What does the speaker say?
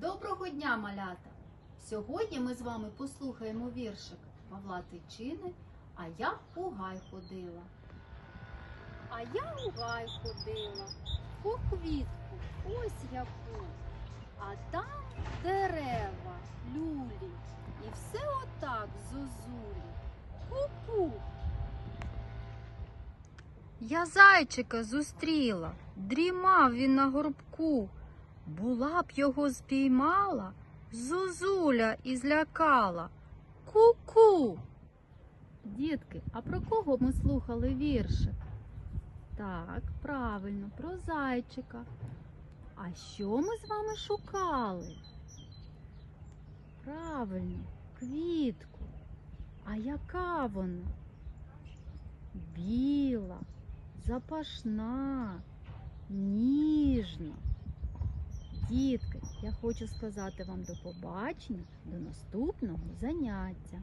Доброго дня, малята! Сьогодні ми з вами послухаємо віршик Павла Тичини, а я у гай ходила. А я у гай ходила, по квітку, ось яку, а там дерева, люлі, і все отак зозулі. Ку-ку. Я зайчика зустріла, дрімав він на горбку. Була б його спіймала, зозуля і злякала. Ку-ку. Дітки, а про кого ми слухали віршик? Так, правильно, про зайчика. А що ми з вами шукали? Правильно, квітку. А яка вона? Біла, запашна, ніжна. Дітки, я хочу сказати вам до побачення, до наступного заняття.